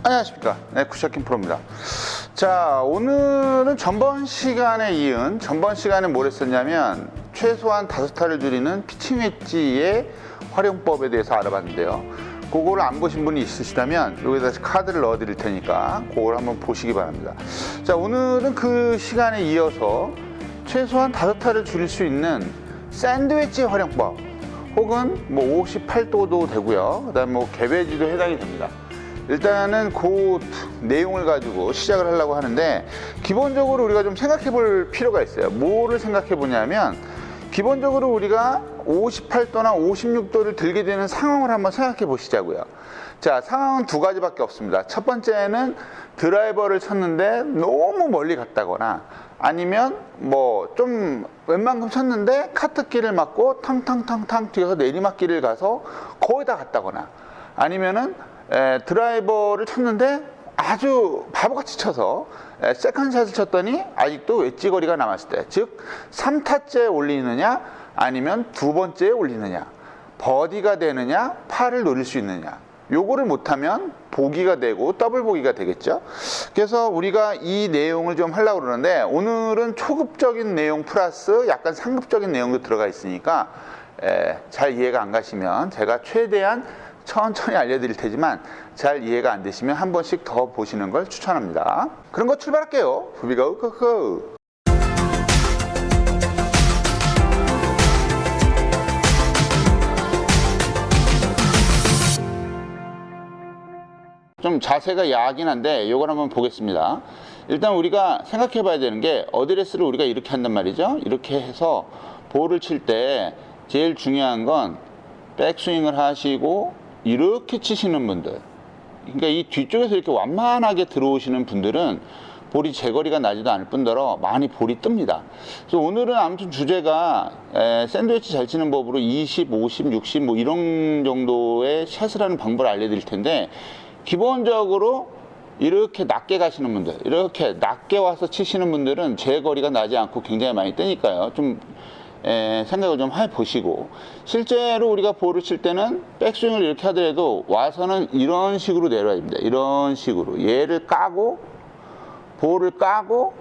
안녕하십니까. 네, 쿠샤킨 프로입니다. 자, 오늘은 전번 시간에 이은, 전번 시간에 뭘 했었냐면, 최소한 다섯 타를 줄이는 피칭 웨지의 활용법에 대해서 알아봤는데요. 그거를 안 보신 분이 있으시다면, 여기 다시 카드를 넣어 드릴 테니까, 그걸 한번 보시기 바랍니다. 자, 오늘은 그 시간에 이어서 최소한 다섯 타를 줄일 수 있는 샌드위치 활용법, 혹은 뭐 58도도 되고요. 그 다음 뭐 개베지도 해당이 됩니다. 일단은 그 내용을 가지고 시작을 하려고 하는데 기본적으로 우리가 좀 생각해 볼 필요가 있어요. 뭐를 생각해 보냐면 기본적으로 우리가 58도나 56도를 들게 되는 상황을 한번 생각해 보시자고요. 자, 상황은 두 가지밖에 없습니다. 첫 번째는 드라이버를 쳤는데 너무 멀리 갔다거나 아니면 뭐 좀 웬만큼 쳤는데 카트길을 맞고 탕탕탕탕 뛰어서 내리막길을 가서 거의 다 갔다거나 아니면은 에, 드라이버를 쳤는데 아주 바보같이 쳐서 에, 세컨샷을 쳤더니 아직도 웨지 거리가 남았을 때, 즉 3타째 올리느냐 아니면 두 번째에 올리느냐, 버디가 되느냐, 파를 노릴 수 있느냐. 요거를 못하면 보기가 되고 더블 보기가 되겠죠. 그래서 우리가 이 내용을 좀 하려고 그러는데 오늘은 초급적인 내용 플러스 약간 상급적인 내용도 들어가 있으니까 에, 잘 이해가 안 가시면 제가 최대한 천천히 알려드릴 테지만 잘 이해가 안 되시면 한 번씩 더 보시는 걸 추천합니다. 그런 거 출발할게요. 부비가 우크크. 좀 자세가 야하긴 한데 이걸 한번 보겠습니다. 일단 우리가 생각해 봐야 되는 게 어드레스를 우리가 이렇게 한단 말이죠. 이렇게 해서 볼을 칠 때 제일 중요한 건 백스윙을 하시고 이렇게 치시는 분들. 그러니까 이 뒤쪽에서 이렇게 완만하게 들어오시는 분들은 볼이 제거리가 나지도 않을 뿐더러 많이 볼이 뜹니다. 그래서 오늘은 아무튼 주제가 에, 샌드위치 잘 치는 법으로 20, 50, 60 뭐 이런 정도의 샷을 하는 방법을 알려드릴 텐데 기본적으로 이렇게 낮게 가시는 분들, 이렇게 낮게 와서 치시는 분들은 제거리가 나지 않고 굉장히 많이 뜨니까요. 좀 에, 생각을 좀 해보시고 실제로 우리가 볼을 칠 때는 백스윙을 이렇게 하더라도 와서는 이런 식으로 내려야 됩니다. 이런 식으로 얘를 까고 볼을 까고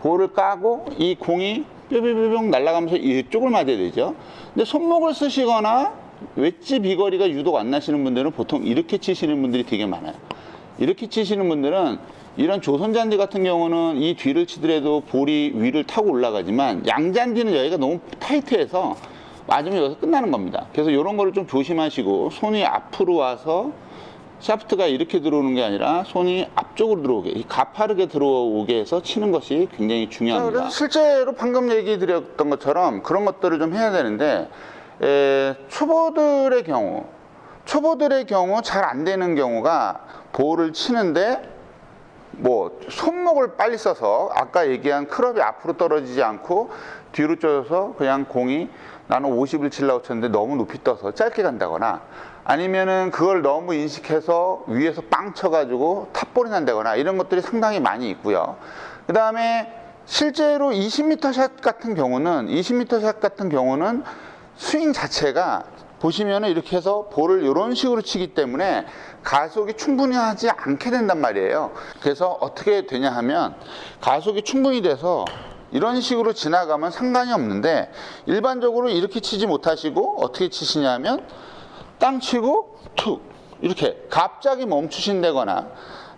볼을 까고 이 공이 뾰뾰뾰뿅 날아가면서 이쪽을 맞아야 되죠. 근데 손목을 쓰시거나 웨지 비거리가 유독 안 나시는 분들은 보통 이렇게 치시는 분들이 되게 많아요. 이렇게 치시는 분들은 이런 조선잔디 같은 경우는 이 뒤를 치더라도 볼이 위를 타고 올라가지만 양잔디는 여기가 너무 타이트해서 맞으면 여기서 끝나는 겁니다. 그래서 이런 거를 좀 조심하시고 손이 앞으로 와서 샤프트가 이렇게 들어오는 게 아니라 손이 앞쪽으로 들어오게, 이 가파르게 들어오게 해서 치는 것이 굉장히 중요합니다. 그래서 실제로 방금 얘기 드렸던 것처럼 그런 것들을 좀 해야 되는데, 에, 초보들의 경우, 초보들의 경우 잘 안 되는 경우가 볼을 치는데 뭐 손목을 빨리 써서 아까 얘기한 클럽이 앞으로 떨어지지 않고 뒤로 쪄서 그냥 공이 나는 50을 치려고 쳤는데 너무 높이 떠서 짧게 간다거나 아니면은 그걸 너무 인식해서 위에서 빵 쳐가지고 탑볼이 난다거나 이런 것들이 상당히 많이 있고요. 그 다음에 실제로 20m 샷 같은 경우는 20m 샷 같은 경우는 스윙 자체가 보시면은 이렇게 해서 볼을 이런 식으로 치기 때문에 가속이 충분히 하지 않게 된단 말이에요. 그래서 어떻게 되냐 하면 가속이 충분히 돼서 이런 식으로 지나가면 상관이 없는데 일반적으로 이렇게 치지 못하시고 어떻게 치시냐면 땅 치고 툭 이렇게 갑자기 멈추신다거나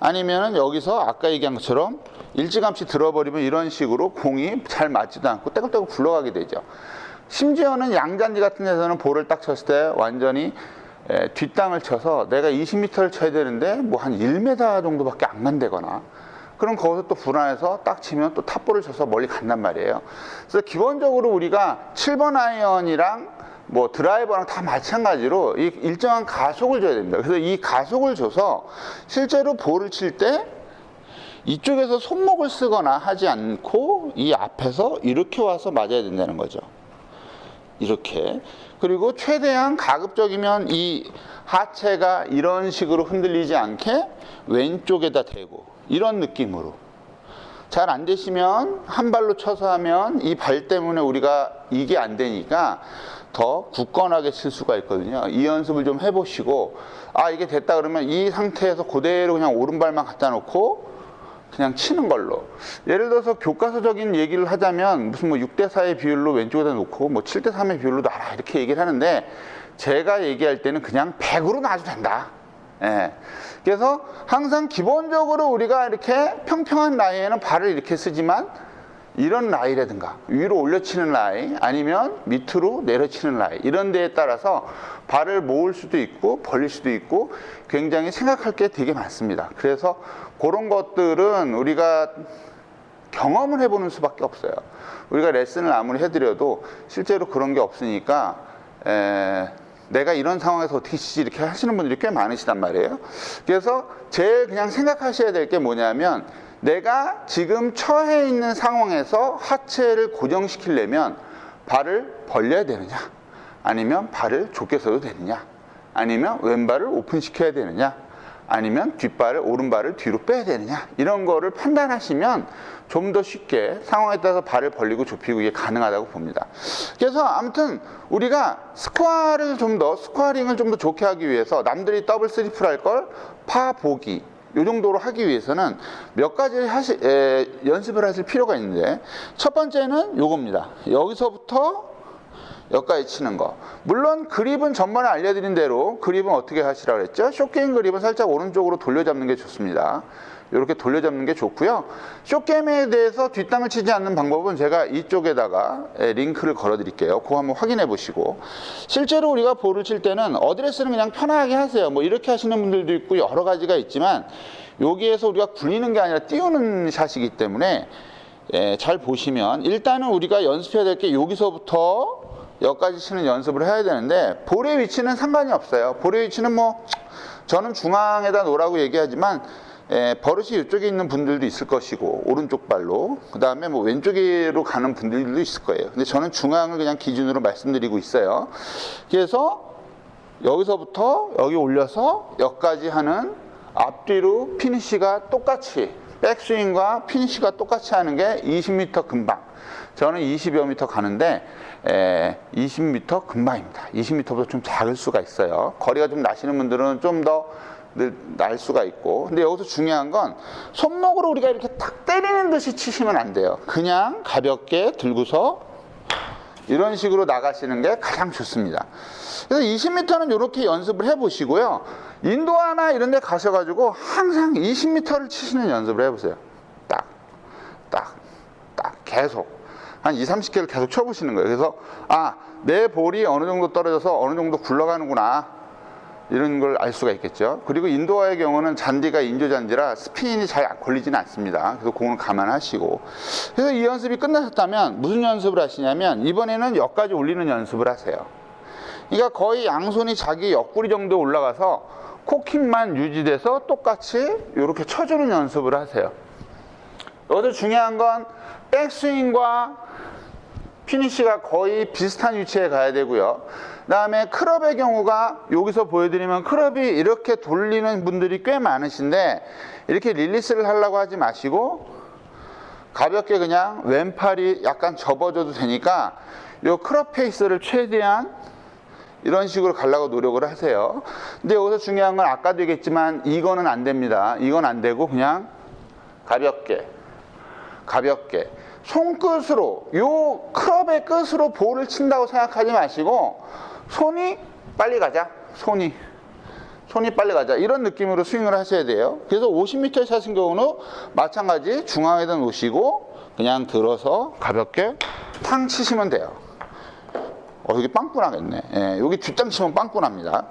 아니면은 여기서 아까 얘기한 것처럼 일찌감치 들어버리면 이런 식으로 공이 잘 맞지도 않고 떼굴떼굴 굴러가게 되죠. 심지어는 양잔디 같은 데서는 볼을 딱 쳤을 때 완전히 에, 뒷땅을 쳐서 내가 20m를 쳐야 되는데 뭐 한 1m 정도밖에 안 간다거나 그럼 거기서 또 불안해서 딱 치면 또 탑볼을 쳐서 멀리 간단 말이에요. 그래서 기본적으로 우리가 7번 아이언이랑 뭐 드라이버랑 다 마찬가지로 이 일정한 가속을 줘야 됩니다. 그래서 이 가속을 줘서 실제로 볼을 칠 때 이쪽에서 손목을 쓰거나 하지 않고 이 앞에서 이렇게 와서 맞아야 된다는 거죠. 이렇게 그리고 최대한 가급적이면 이 하체가 이런 식으로 흔들리지 않게 왼쪽에다 대고 이런 느낌으로 잘 안 되시면 한 발로 쳐서 하면 이 발 때문에 우리가 이게 안 되니까 더 굳건하게 칠 수가 있거든요. 이 연습을 좀 해보시고 아 이게 됐다 그러면 이 상태에서 그대로 그냥 오른발만 갖다 놓고 그냥 치는 걸로. 예를 들어서 교과서적인 얘기를 하자면 무슨 뭐 6대 4의 비율로 왼쪽에다 놓고 뭐 7대 3의 비율로 놔라 이렇게 얘기를 하는데 제가 얘기할 때는 그냥 100으로 놔도 된다. 예. 그래서 항상 기본적으로 우리가 이렇게 평평한 라이에는 발을 이렇게 쓰지만 이런 라이라든가 위로 올려치는 라이 아니면 밑으로 내려치는 라이 이런 데에 따라서 발을 모을 수도 있고 벌릴 수도 있고 굉장히 생각할 게 되게 많습니다. 그래서 그런 것들은 우리가 경험을 해보는 수밖에 없어요. 우리가 레슨을 아무리 해드려도 실제로 그런 게 없으니까 에, 내가 이런 상황에서 어떻게 치지 이렇게 하시는 분들이 꽤 많으시단 말이에요. 그래서 제일 그냥 생각하셔야 될 게 뭐냐면 내가 지금 처해 있는 상황에서 하체를 고정시키려면 발을 벌려야 되느냐 아니면 발을 좁게 써도 되느냐 아니면 왼발을 오픈시켜야 되느냐 아니면 뒷발을 오른발을 뒤로 빼야 되느냐 이런 거를 판단하시면 좀 더 쉽게 상황에 따라서 발을 벌리고 좁히고 이게 가능하다고 봅니다. 그래서 아무튼 우리가 스쿼를 좀 더 스쿼링을 좀 더 좋게 하기 위해서 남들이 더블 스리플 할 걸 파 보기 이 정도로 하기 위해서는 몇 가지 하시, 에, 연습을 하실 필요가 있는데 첫 번째는 요겁니다. 여기서부터 여기까지 치는 거. 물론 그립은 전번에 알려드린 대로 그립은 어떻게 하시라 그랬죠? 쇼게임 그립은 살짝 오른쪽으로 돌려잡는 게 좋습니다. 이렇게 돌려잡는 게 좋고요. 쇼게임에 대해서 뒷땅을 치지 않는 방법은 제가 이쪽에다가 예, 링크를 걸어 드릴게요. 그거 한번 확인해 보시고. 실제로 우리가 볼을 칠 때는 어드레스는 그냥 편하게 하세요. 뭐 이렇게 하시는 분들도 있고 여러 가지가 있지만 여기에서 우리가 굴리는 게 아니라 띄우는 샷이기 때문에 예, 잘 보시면 일단은 우리가 연습해야 될 게 여기서부터 여기까지 치는 연습을 해야 되는데 볼의 위치는 상관이 없어요. 볼의 위치는 뭐 저는 중앙에다 놓으라고 얘기하지만 예, 버릇이 이쪽에 있는 분들도 있을 것이고 오른쪽 발로 그 다음에 뭐 왼쪽으로 가는 분들도 있을 거예요. 근데 저는 중앙을 그냥 기준으로 말씀드리고 있어요. 그래서 여기서부터 여기 올려서 여기까지 하는 앞뒤로 피니시가 똑같이 백스윙과 피니시가 똑같이 하는 게 20m 금방. 저는 20여 미터 가는데 에, 20m 금방입니다. 20m보다 좀 작을 수가 있어요. 거리가 좀 나시는 분들은 좀더 날 수가 있고. 근데 여기서 중요한 건 손목으로 우리가 이렇게 탁 때리는 듯이 치시면 안 돼요. 그냥 가볍게 들고서 이런 식으로 나가시는 게 가장 좋습니다. 그래서 20m는 이렇게 연습을 해 보시고요. 인도하나 이런 데 가셔가지고 항상 20m를 치시는 연습을 해 보세요. 계속. 한 2, 30개를 계속 쳐보시는 거예요. 그래서, 아, 내 볼이 어느 정도 떨어져서 어느 정도 굴러가는구나. 이런 걸 알 수가 있겠죠. 그리고 인도화의 경우는 잔디가 인조 잔디라 스핀이 잘 걸리지는 않습니다. 그래서 공을 감안하시고. 그래서 이 연습이 끝나셨다면 무슨 연습을 하시냐면 이번에는 역까지 올리는 연습을 하세요. 그러니까 거의 양손이 자기 옆구리 정도 올라가서 코킥만 유지돼서 똑같이 이렇게 쳐주는 연습을 하세요. 여기서 중요한 건 백스윙과 피니시가 거의 비슷한 위치에 가야 되고요. 그 다음에 클럽의 경우가 여기서 보여드리면 클럽이 이렇게 돌리는 분들이 꽤 많으신데 이렇게 릴리스를 하려고 하지 마시고 가볍게 그냥 왼팔이 약간 접어져도 되니까 이 클럽 페이스를 최대한 이런 식으로 가려고 노력을 하세요. 근데 여기서 중요한 건 아까도 얘기했지만 이거는 안 됩니다. 이건 안 되고 그냥 가볍게 가볍게 손끝으로 요 클럽의 끝으로 볼을 친다고 생각하지 마시고 손이 빨리 가자. 손이. 손이 빨리 가자. 이런 느낌으로 스윙을 하셔야 돼요. 그래서 50m 샷인 경우는 마찬가지 중앙에다 놓으시고 그냥 들어서 가볍게 탕 치시면 돼요. 어, 여기 빵꾸 나겠네. 예, 여기 뒷땅 치면 빵꾸 납니다.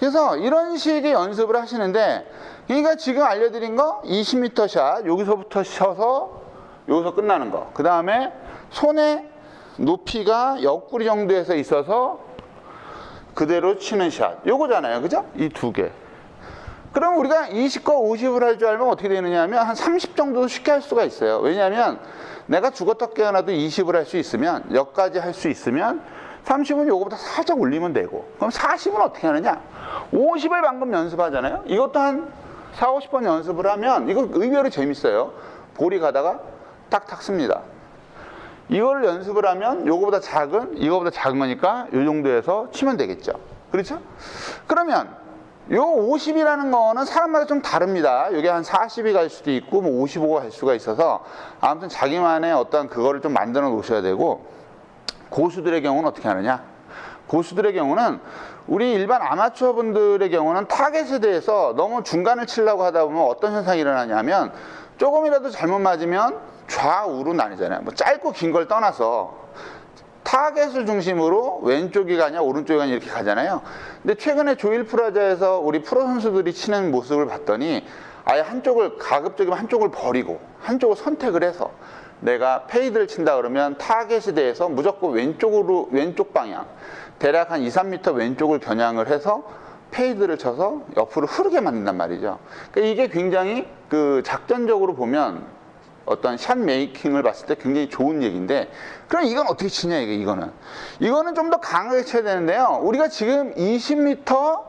그래서 이런 식의 연습을 하시는데, 그러니까 지금 알려드린 거 20m 샷, 여기서부터 쳐서 여기서 끝나는 거. 그 다음에 손의 높이가 옆구리 정도에서 있어서 그대로 치는 샷. 요거잖아요. 그죠? 이 두 개. 그럼 우리가 20과 50을 할 줄 알면 어떻게 되느냐 하면 한 30 정도도 쉽게 할 수가 있어요. 왜냐하면 내가 죽었다 깨어나도 20을 할 수 있으면, 여기까지 할 수 있으면 30은 요거보다 살짝 올리면 되고 그럼 40은 어떻게 하느냐 50을 방금 연습하잖아요 이것도 한 4, 50번 연습을 하면 이거 의외로 재밌어요 볼이 가다가 딱 탁습니다 이거를 연습을 하면 요거보다 작은 이거보다 작은 거니까 요 정도에서 치면 되겠죠. 그렇죠? 그러면 요 50이라는 거는 사람마다 좀 다릅니다. 이게 한 40이 갈 수도 있고 뭐 55가 갈 수가 있어서 아무튼 자기만의 어떤 그거를 좀 만들어 놓으셔야 되고 고수들의 경우는 어떻게 하느냐? 고수들의 경우는 우리 일반 아마추어 분들의 경우는 타겟에 대해서 너무 중간을 치려고 하다 보면 어떤 현상이 일어나냐면 조금이라도 잘못 맞으면 좌우로 나뉘잖아요. 뭐 짧고 긴 걸 떠나서 타겟을 중심으로 왼쪽이 가냐 오른쪽이 가냐 이렇게 가잖아요. 근데 최근에 조일 프라자에서 우리 프로 선수들이 치는 모습을 봤더니 아예 한쪽을 가급적이면 한쪽을 버리고 한쪽을 선택을 해서 내가 페이드를 친다 그러면 타겟에 대해서 무조건 왼쪽으로 왼쪽 방향 대략 한 2, 3m 왼쪽을 겨냥을 해서 페이드를 쳐서 옆으로 흐르게 만든단 말이죠. 그러니까 이게 굉장히 그 작전적으로 보면 어떤 샷 메이킹을 봤을 때 굉장히 좋은 얘기인데 그럼 이건 어떻게 치냐 이게 이거는. 이거는 좀 더 강하게 쳐야 되는데요. 우리가 지금 20m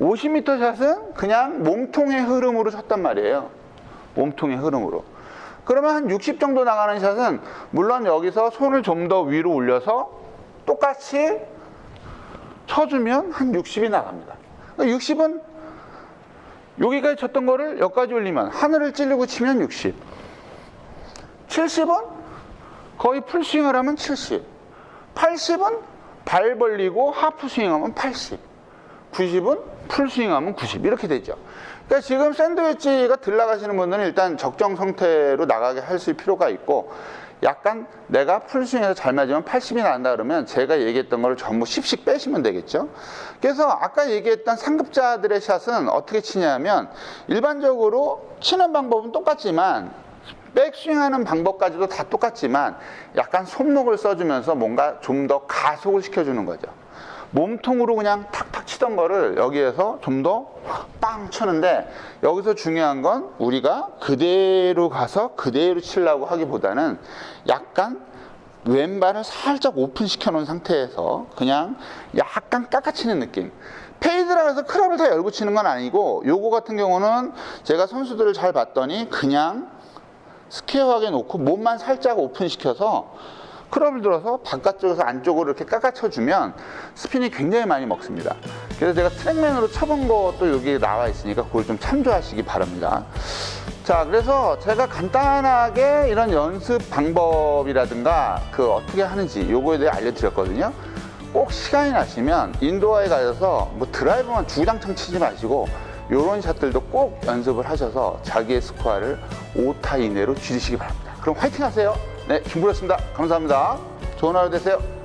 50m 샷은 그냥 몸통의 흐름으로 쳤단 말이에요. 몸통의 흐름으로. 그러면 한 60 정도 나가는 샷은 물론 여기서 손을 좀 더 위로 올려서 똑같이 쳐주면 한 60이 나갑니다. 60은 여기까지 쳤던 거를 여기까지 올리면 하늘을 찌르고 치면 60 70은 거의 풀스윙을 하면 70. 80은 발 벌리고 하프 스윙 하면 80. 90은 풀스윙 하면 90. 이렇게 되죠. 그러니까 지금 샌드위치가 들나가시는 분들은 일단 적정 상태로 나가게 할 수 필요가 있고 약간 내가 풀스윙에서 잘 맞으면 80이 난다 그러면 제가 얘기했던 걸 전부 10씩 빼시면 되겠죠. 그래서 아까 얘기했던 상급자들의 샷은 어떻게 치냐면 일반적으로 치는 방법은 똑같지만 백스윙하는 방법까지도 다 똑같지만 약간 손목을 써주면서 뭔가 좀 더 가속을 시켜주는 거죠. 몸통으로 그냥 탁탁 치던 거를 여기에서 좀 더빵 치는데 여기서 중요한 건 우리가 그대로 가서 그대로 치려고 하기보다는 약간 왼발을 살짝 오픈시켜 놓은 상태에서 그냥 약간 깎아치는 느낌. 페이드라 해서 클럽을 다 열고 치는 건 아니고 요거 같은 경우는 제가 선수들을 잘 봤더니 그냥 스퀘어하게 놓고 몸만 살짝 오픈시켜서 클럽을 들어서 바깥쪽에서 안쪽으로 이렇게 깎아쳐주면 스핀이 굉장히 많이 먹습니다. 그래서 제가 트랙맨으로 쳐본 것도 여기 나와 있으니까 그걸 좀 참조하시기 바랍니다. 자, 그래서 제가 간단하게 이런 연습 방법이라든가 그 어떻게 하는지 요거에 대해 알려드렸거든요. 꼭 시간이 나시면 인도어에 가셔서 뭐 드라이브만 주장창 치지 마시고 요런 샷들도 꼭 연습을 하셔서 자기의 스코어를 5타 이내로 줄이시기 바랍니다. 그럼 화이팅 하세요. 네, 김부렸습니다. 감사합니다. 좋은 하루 되세요.